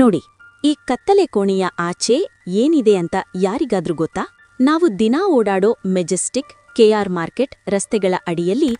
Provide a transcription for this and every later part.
ನೋಡಿ, ಈ ಕತ್ತಲೆ ಕೋಣೆಯ ಆಚೆ ಏನಿದೆ ಅಂತ ಯಾರಿಗಾದ್ರೂ ಗೊತ್ತಾ? ನಾವು ದಿನಾ ಓಡಾಡೋ ಮೆಜೆಸ್ಟಿಕ್ ಕೆಆರ್ ಮಾರ್ಕೆಟ್ ರಸ್ತೆಗಳ ಅಡಿಯಲ್ಲಿ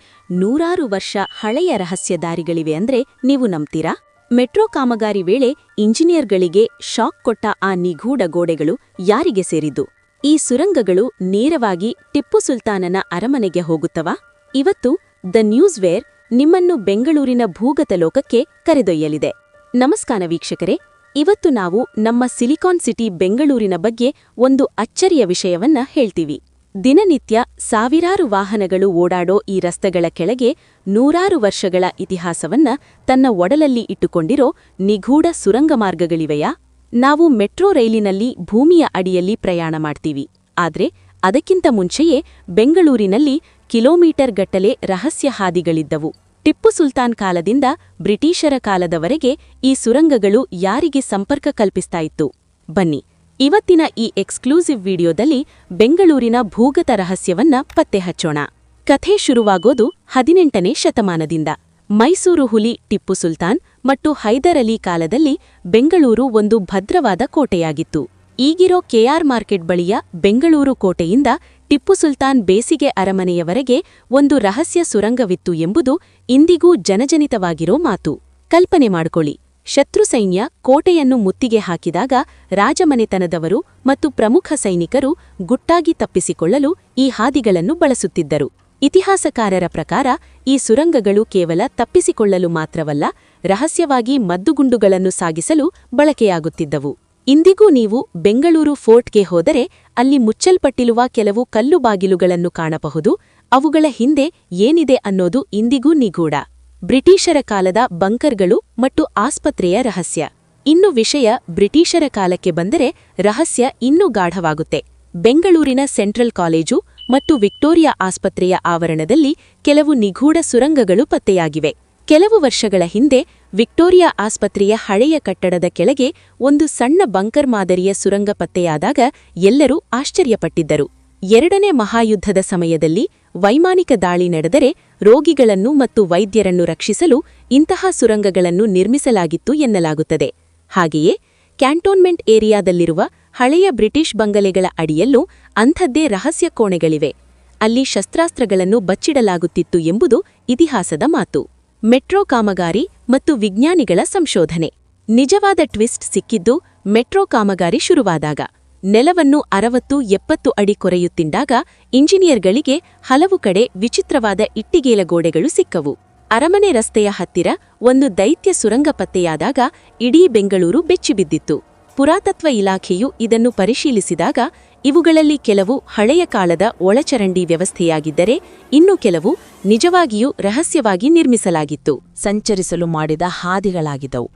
ನೂರಾರು ವರ್ಷ ಹಳೆಯ ರಹಸ್ಯ ದಾರಿಗಳಿವೆ ಅಂದ್ರೆ ನೀವು ನಂಬ್ತೀರಾ? ಮೆಟ್ರೋ ಕಾಮಗಾರಿ ವೇಳೆ ಇಂಜಿನಿಯರ್ಗಳಿಗೆ ಶಾಕ್ ಕೊಟ್ಟ ಆ ನಿಗೂಢ ಗೋಡೆಗಳು ಯಾರಿಗೆ ಸೇರಿದ್ದು? ಈ ಸುರಂಗಗಳು ನೇರವಾಗಿ ಟಿಪ್ಪು ಸುಲ್ತಾನನ ಅರಮನೆಗೆ ಹೋಗುತ್ತವಾ? ಇವತ್ತು ದ ನ್ಯೂಸ್ ವೇರ್ ನಿಮ್ಮನ್ನು ಬೆಂಗಳೂರಿನ ಭೂಗತ ಲೋಕಕ್ಕೆ ಕರೆದೊಯ್ಯಲಿದೆ. ನಮಸ್ಕಾರ ವೀಕ್ಷಕರೇ ಇವತ್ತು ನಾವು ನಮ್ಮ ಸಿಲಿಕಾನ್ ಸಿಟಿ ಬೆಂಗಳೂರಿನ ಬಗ್ಗೆ ಒಂದು ಅಚ್ಚರಿಯ ವಿಷಯವನ್ನ ಹೇಳ್ತೀವಿ. ದಿನನಿತ್ಯ ಸಾವಿರಾರು ವಾಹನಗಳು ಓಡಾಡೋ ಈ ರಸ್ತೆಗಳ ಕೆಳಗೆ ನೂರಾರು ವರ್ಷಗಳ ಇತಿಹಾಸವನ್ನ ತನ್ನ ಒಡಲಲ್ಲಿ ಇಟ್ಟುಕೊಂಡಿರೋ ನಿಗೂಢ ಸುರಂಗ ಮಾರ್ಗಗಳಿವೆಯಾ? ನಾವು ಮೆಟ್ರೋ ರೈಲಿನಲ್ಲಿ ಭೂಮಿಯ ಅಡಿಯಲ್ಲಿ ಪ್ರಯಾಣ ಮಾಡ್ತೀವಿ. ಆದ್ರೆ ಅದಕ್ಕಿಂತ ಮುಂಚೆಯೇ ಬೆಂಗಳೂರಿನಲ್ಲಿ ಕಿಲೋಮೀಟರ್ ಗಟ್ಟಲೆ ರಹಸ್ಯ ಹಾದಿಗಳಿದ್ದವು. ಟಿಪ್ಪು ಸುಲ್ತಾನ್ ಕಾಲದಿಂದ ಬ್ರಿಟಿಷರ ಕಾಲದವರೆಗೆ ಈ ಸುರಂಗಗಳು ಯಾರಿಗೆ ಸಂಪರ್ಕ ಕಲ್ಪಿಸ್ತಾ ಇತ್ತು? ಬನ್ನಿ, ಇವತ್ತಿನ ಈ ಎಕ್ಸ್ಕ್ಲೂಸಿವ್ ವಿಡಿಯೋದಲ್ಲಿ ಬೆಂಗಳೂರಿನ ಭೂಗತ ರಹಸ್ಯವನ್ನ ಪತ್ತೆ ಹಚ್ಚೋಣ. ಕಥೆ ಶುರುವಾಗೋದು ಹದಿನೆಂಟನೇ ಶತಮಾನದಿಂದ. ಮೈಸೂರು ಹುಲಿ ಟಿಪ್ಪು ಸುಲ್ತಾನ್ ಮತ್ತು ಹೈದರ್ ಅಲಿ ಕಾಲದಲ್ಲಿ ಬೆಂಗಳೂರು ಒಂದು ಭದ್ರವಾದ ಕೋಟೆಯಾಗಿತ್ತು. ಈಗಿರೋ ಕೆಆರ್ ಮಾರ್ಕೆಟ್ ಬಳಿಯ ಬೆಂಗಳೂರು ಕೋಟೆಯಿಂದ ಟಿಪ್ಪು ಸುಲ್ತಾನ್ ಬೇಸಿಗೆ ಅರಮನೆಯವರೆಗೆ ಒಂದು ರಹಸ್ಯ ಸುರಂಗವಿತ್ತು ಎಂಬುದು ಇಂದಿಗೂ ಜನಜನಿತವಾಗಿರೋ ಮಾತು. ಕಲ್ಪನೆ ಮಾಡಿಕೊಳ್ಳಿ. ಶತ್ರು ಸೈನ್ಯ ಕೋಟೆಯನ್ನು ಮುತ್ತಿಗೆ ಹಾಕಿದಾಗ ರಾಜಮನೆತನದವರು ಮತ್ತು ಪ್ರಮುಖ ಸೈನಿಕರು ಗುಟ್ಟಾಗಿ ತಪ್ಪಿಸಿಕೊಳ್ಳಲು ಈ ಹಾದಿಗಳನ್ನು ಬಳಸುತ್ತಿದ್ದರು. ಇತಿಹಾಸಕಾರರ ಪ್ರಕಾರ ಈ ಸುರಂಗಗಳು ಕೇವಲ ತಪ್ಪಿಸಿಕೊಳ್ಳಲು ಮಾತ್ರವಲ್ಲ, ರಹಸ್ಯವಾಗಿ ಮದ್ದುಗುಂಡುಗಳನ್ನು ಸಾಗಿಸಲು ಬಳಕೆಯಾಗುತ್ತಿದ್ದವು. ಇಂದಿಗೂ ನೀವು ಬೆಂಗಳೂರು ಫೋರ್ಟ್ಗೆ ಹೋದರೆ ಅಲ್ಲಿ ಮುಚ್ಚಲ್ಪಟ್ಟಿರುವ ಕೆಲವು ಕಲ್ಲು ಬಾಗಿಲುಗಳನ್ನು ಕಾಣಬಹುದು. ಅವುಗಳ ಹಿಂದೆ ಏನಿದೆ ಅನ್ನೋದು ಇಂದಿಗೂ ನಿಗೂಢ. ಬ್ರಿಟಿಷರ ಕಾಲದ ಬಂಕರ್ಗಳು ಮತ್ತು ಆಸ್ಪತ್ರೆಯ ರಹಸ್ಯ. ಇನ್ನು ವಿಷಯ ಬ್ರಿಟಿಷರ ಕಾಲಕ್ಕೆ ಬಂದರೆ ರಹಸ್ಯ ಇನ್ನೂ ಗಾಢವಾಗುತ್ತೆ. ಬೆಂಗಳೂರಿನ ಸೆಂಟ್ರಲ್ ಕಾಲೇಜು ಮತ್ತು ವಿಕ್ಟೋರಿಯಾ ಆಸ್ಪತ್ರೆಯ ಆವರಣದಲ್ಲಿ ಕೆಲವು ನಿಗೂಢ ಸುರಂಗಗಳು ಪತ್ತೆಯಾಗಿವೆ. ಕೆಲವು ವರ್ಷಗಳ ಹಿಂದೆ ವಿಕ್ಟೋರಿಯಾ ಆಸ್ಪತ್ರೆಯ ಹಳೆಯ ಕಟ್ಟಡದ ಕೆಳಗೆ ಒಂದು ಸಣ್ಣ ಬಂಕರ್ ಮಾದರಿಯ ಸುರಂಗ ಪತ್ತೆಯಾದಾಗ ಎಲ್ಲರೂ ಆಶ್ಚರ್ಯಪಟ್ಟಿದ್ದರು. ಎರಡನೇ ಮಹಾಯುದ್ಧದ ಸಮಯದಲ್ಲಿ ವೈಮಾನಿಕ ದಾಳಿ ನಡೆದರೆ ರೋಗಿಗಳನ್ನು ಮತ್ತು ವೈದ್ಯರನ್ನು ರಕ್ಷಿಸಲು ಇಂತಹ ಸುರಂಗಗಳನ್ನು ನಿರ್ಮಿಸಲಾಗಿತ್ತು ಎನ್ನಲಾಗುತ್ತದೆ. ಹಾಗೆಯೇ ಕ್ಯಾಂಟೋನ್ಮೆಂಟ್ ಏರಿಯಾದಲ್ಲಿರುವ ಹಳೆಯ ಬ್ರಿಟಿಷ್ ಬಂಗಲೆಗಳ ಅಡಿಯಲ್ಲೂ ಅಂಥದ್ದೇ ರಹಸ್ಯ ಕೋಣೆಗಳಿವೆ. ಅಲ್ಲಿ ಶಸ್ತ್ರಾಸ್ತ್ರಗಳನ್ನು ಬಚ್ಚಿಡಲಾಗುತ್ತಿತ್ತು ಎಂಬುದು ಇತಿಹಾಸದ ಮಾತು. ಮೆಟ್ರೋ ಕಾಮಗಾರಿ ಮತ್ತು ವಿಜ್ಞಾನಿಗಳ ಸಂಶೋಧನೆ. ನಿಜವಾದ ಟ್ವಿಸ್ಟ್ ಸಿಕ್ಕಿದ್ದು ಮೆಟ್ರೋ ಕಾಮಗಾರಿ ಶುರುವಾದಾಗ. ನೆಲವನ್ನು ಅರವತ್ತು, ಎಪ್ಪತ್ತು ಅಡಿ ಕೊರೆಯುತ್ತಿಂದಾಗ ಇಂಜಿನಿಯರ್ಗಳಿಗೆ ಹಲವು ಕಡೆ ವಿಚಿತ್ರವಾದ ಇಟ್ಟಿಗೇಲ ಗೋಡೆಗಳು ಸಿಕ್ಕವು. ಅರಮನೆ ರಸ್ತೆಯ ಹತ್ತಿರ ಒಂದು ದೈತ್ಯ ಸುರಂಗ ಪತ್ತೆಯಾದಾಗ ಇಡೀ ಬೆಂಗಳೂರು ಬೆಚ್ಚಿಬಿದ್ದಿತ್ತು. ಪುರಾತತ್ವ ಇಲಾಖೆಯು ಇದನ್ನು ಪರಿಶೀಲಿಸಿದಾಗ ಇವುಗಳಲ್ಲಿ ಕೆಲವು ಹಳೆಯ ಕಾಲದ ಒಳಚರಂಡಿ ವ್ಯವಸ್ಥೆಯಾಗಿದ್ದರೆ, ಇನ್ನು ಕೆಲವು ನಿಜವಾಗಿಯೂ ರಹಸ್ಯವಾಗಿ ನಿರ್ಮಿಸಲಾಗಿತ್ತು. ಸಂಚರಿಸಲು ಮಾಡಿದ ಹಾದಿಗಳಾಗಿದ್ದವು.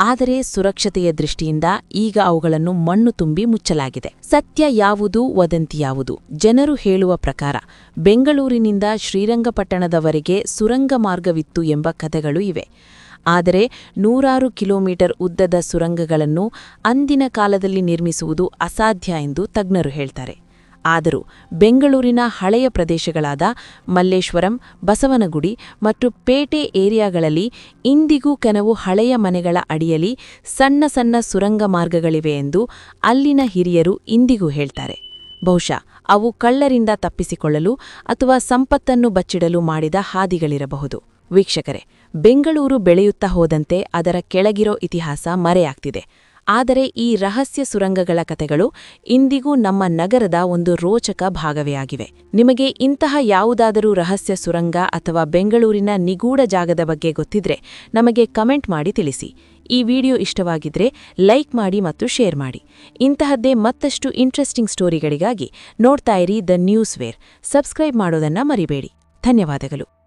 ಆದರೆ ಸುರಕ್ಷತೆಯ ದೃಷ್ಟಿಯಿಂದ ಈಗ ಅವುಗಳನ್ನು ಮಣ್ಣು ತುಂಬಿ ಮುಚ್ಚಲಾಗಿದೆ. ಸತ್ಯ ಯಾವುದು, ವದಂತಿ ಯಾವುದು? ಜನರು ಹೇಳುವ ಪ್ರಕಾರ, ಬೆಂಗಳೂರಿನಿಂದ ಶ್ರೀರಂಗಪಟ್ಟಣದವರೆಗೆ ಸುರಂಗ ಮಾರ್ಗವಿತ್ತು ಎಂಬ ಕಥೆಗಳು ಇವೆ. ಆದರೆ ನೂರಾರು ಕಿಲೋಮೀಟರ್ ಉದ್ದದ ಸುರಂಗಗಳನ್ನು ಅಂದಿನ ಕಾಲದಲ್ಲಿ ನಿರ್ಮಿಸುವುದು ಅಸಾಧ್ಯ ಎಂದು ತಜ್ಞರು ಹೇಳ್ತಾರೆ. ಆದರೂ ಬೆಂಗಳೂರಿನ ಹಳೆಯ ಪ್ರದೇಶಗಳಾದ ಮಲ್ಲೇಶ್ವರಂ, ಬಸವನಗುಡಿ ಮತ್ತು ಪೇಟೆ ಏರಿಯಾಗಳಲ್ಲಿ ಇಂದಿಗೂ ಕೆಲವು ಹಳೆಯ ಮನೆಗಳ ಅಡಿಯಲ್ಲಿ ಸಣ್ಣ ಸಣ್ಣ ಸುರಂಗ ಮಾರ್ಗಗಳಿವೆ ಎಂದು ಅಲ್ಲಿನ ಹಿರಿಯರು ಇಂದಿಗೂ ಹೇಳ್ತಾರೆ. ಬಹುಶಃ ಅವು ಕಳ್ಳರಿಂದ ತಪ್ಪಿಸಿಕೊಳ್ಳಲು ಅಥವಾ ಸಂಪತ್ತನ್ನು ಬಚ್ಚಿಡಲು ಮಾಡಿದ ಹಾದಿಗಳಿರಬಹುದು. ವೀಕ್ಷಕರೇ, ಬೆಂಗಳೂರು ಬೆಳೆಯುತ್ತಾ ಹೋದಂತೆ ಅದರ ಕೆಳಗಿರೋ ಇತಿಹಾಸ ಮರೆಯಾಗ್ತಿದೆ. ಆದರೆ ಈ ರಹಸ್ಯ ಸುರಂಗಗಳ ಕಥೆಗಳು ಇಂದಿಗೂ ನಮ್ಮ ನಗರದ ಒಂದು ರೋಚಕ ಭಾಗವೇ ಆಗಿವೆ ನಿಮಗೆ ಇಂತಹ ಯಾವುದಾದರೂ ರಹಸ್ಯ ಸುರಂಗ ಅಥವಾ ಬೆಂಗಳೂರಿನ ನಿಗೂಢ ಜಾಗದ ಬಗ್ಗೆ ಗೊತ್ತಿದ್ರೆ ನಮಗೆ ಕಮೆಂಟ್ ಮಾಡಿ ತಿಳಿಸಿ. ಈ ವಿಡಿಯೋ ಇಷ್ಟವಾಗಿದ್ರೆ ಲೈಕ್ ಮಾಡಿ ಮತ್ತು ಶೇರ್ ಮಾಡಿ. ಇಂತಹದ್ದೇ ಮತ್ತಷ್ಟು ಇಂಟ್ರೆಸ್ಟಿಂಗ್ ಸ್ಟೋರಿಗಳಿಗಾಗಿ ನೋಡ್ತಾ ಇರಿ ದ ನ್ಯೂಸ್ ವೇರ್ ಸಬ್ಸ್ಕ್ರೈಬ್ ಮಾಡೋದನ್ನ ಮರಿಬೇಡಿ. ಧನ್ಯವಾದಗಳು.